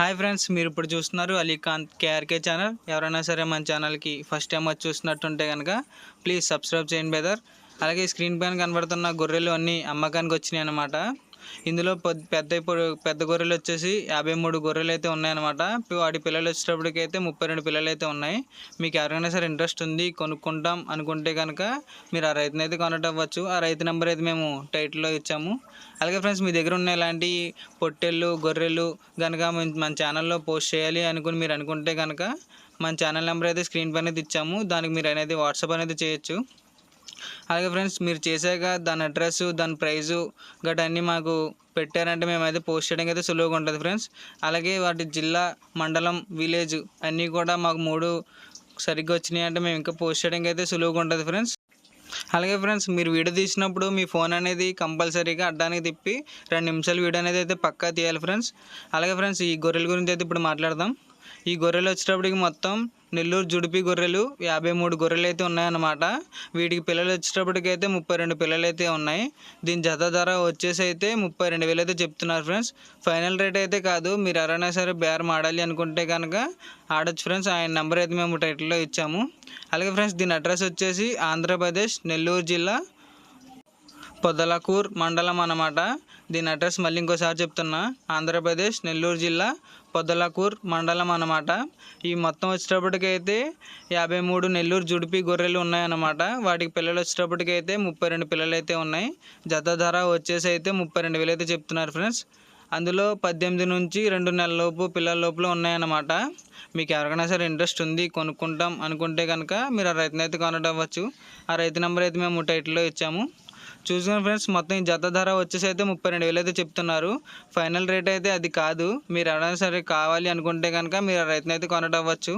Hi friends మీరు ఇప్పుడు చూస్తున్నారు అలీకాంత్ కేఆర్కే ఛానల్. ఎవరైనా సరే మన ఛానల్కి ఫస్ట్ టైం వచ్చి చూసినట్టుంటే కనుక ప్లీజ్ సబ్స్క్రైబ్ చేయండి బెదర్ అలాగే స్క్రీన్ పైన కనబడుతున్న గొర్రెలు అన్నీ అమ్మకానికి వచ్చినాయి అన్నమాట ఇందులో పెద్ద పెద్ద గొర్రెలు వచ్చేసి యాభై మూడు గొర్రెలు అయితే ఉన్నాయన్నమాట వాటి పిల్లలు వచ్చేటప్పటికైతే ముప్పై రెండు పిల్లలు అయితే ఉన్నాయి. మీకు ఎవరికైనా సరే ఇంట్రెస్ట్ ఉంది కొనుక్కుంటాం అనుకుంటే కనుక మీరు ఆ రైతుని అయితే కొనట్ అవ్వచ్చు. ఆ రైతు నెంబర్ అయితే మేము టైటిల్లో ఇచ్చాము. అలాగే ఫ్రెండ్స్ మీ దగ్గర ఉన్న ఇలాంటి పొట్టెళ్ళు గొర్రెలు కనుక మన ఛానల్లో పోస్ట్ చేయాలి అనుకుని మీరు అనుకుంటే కనుక మన ఛానల్ నెంబర్ అయితే స్క్రీన్ పైన ఇచ్చాము. దానికి మీరు అనేది వాట్సాప్ అనేది చేయొచ్చు. అలాగే ఫ్రెండ్స్ మీరు చేశాక దాని అడ్రస్ దాని ప్రైజు గట్రా అన్నీ మాకు పెట్టారంటే మేమైతే పోస్ట్ చేయడానికి అయితే సులువుగా ఉంటుంది ఫ్రెండ్స్. అలాగే వాటి జిల్లా మండలం విలేజ్ అన్నీ కూడా మాకు మూడు సరిగ్గా వచ్చినాయి అంటే మేము ఇంకా పోస్ట్ చేయడానికి అయితే సులువుగా ఉంటుంది ఫ్రెండ్స్. అలాగే ఫ్రెండ్స్ మీరు వీడియో తీసినప్పుడు మీ ఫోన్ అనేది కంపల్సరీగా అడ్డానికి తిప్పి రెండు నిమిషాలు వీడియో అనేది అయితే పక్కా తీయాలి ఫ్రెండ్స్. అలాగే ఫ్రెండ్స్ ఈ గొర్రెల గురించి అయితే ఇప్పుడు మాట్లాడదాం. ఈ గొర్రెలు వచ్చేటప్పటికి మొత్తం నెల్లూరు జుడిపి గొర్రెలు యాభై మూడు గొర్రెలు అయితే ఉన్నాయన్నమాట. వీటికి పిల్లలు వచ్చేటప్పటికైతే ముప్పై రెండు పిల్లలు అయితే ఉన్నాయి. దీని జత ధర వచ్చేసి అయితే ముప్పై రెండు వేలు అయితే చెప్తున్నారు ఫ్రెండ్స్. ఫైనల్ రేట్ అయితే కాదు మీరు ఎవరైనా సరే బేరం ఆడాలి అనుకుంటే కనుక ఆడొచ్చు ఫ్రెండ్స్. ఆయన నెంబర్ అయితే మేము టైటిల్లో ఇచ్చాము. అలాగే ఫ్రెండ్స్ దీని అడ్రస్ వచ్చేసి ఆంధ్రప్రదేశ్ నెల్లూరు జిల్లా పొదలకూర్ మండలం అన్నమాట. దీని అడ్రస్ మళ్ళీ ఇంకోసారి చెప్తున్నా. ఆంధ్రప్రదేశ్ నెల్లూరు జిల్లా పొదలకూర్ మండలం అన్నమాట. ఈ మొత్తం వచ్చేటప్పటికైతే యాభై మూడు నెల్లూరు జుడిపి గొర్రెలు ఉన్నాయన్నమాట. వాటికి పిల్లలు వచ్చేటప్పటికైతే ముప్పై రెండు పిల్లలు అయితే ఉన్నాయి. జత ధర వచ్చేసి అయితే ముప్పై రెండు వేలు అయితే చెప్తున్నారు ఫ్రెండ్స్. అందులో పద్దెనిమిది నుంచి రెండు నెలల లోపు పిల్లల లోపల ఉన్నాయన్నమాట. మీకు ఎవరికైనా సరే ఇంట్రెస్ట్ ఉంది కొనుక్కుంటాం అనుకుంటే కనుక మీరు ఆ రైతునైతే అయితే కొనడం అవ్వచ్చు. ఆ రైతు నెంబర్ అయితే మేము టైటిల్లో ఇచ్చాము. చూసుకుని ఫ్రెండ్స్ మొత్తం ఈ జత ధర వచ్చేసి అయితే ముప్పై రెండు వేలు అయితే చెప్తున్నారు. ఫైనల్ రేట్ అయితే అది కాదు. మీరు ఎవరైనా సరే కావాలి అనుకుంటే కనుక మీరు ఆ రైతునైతే కొనడం అవ్వచ్చు.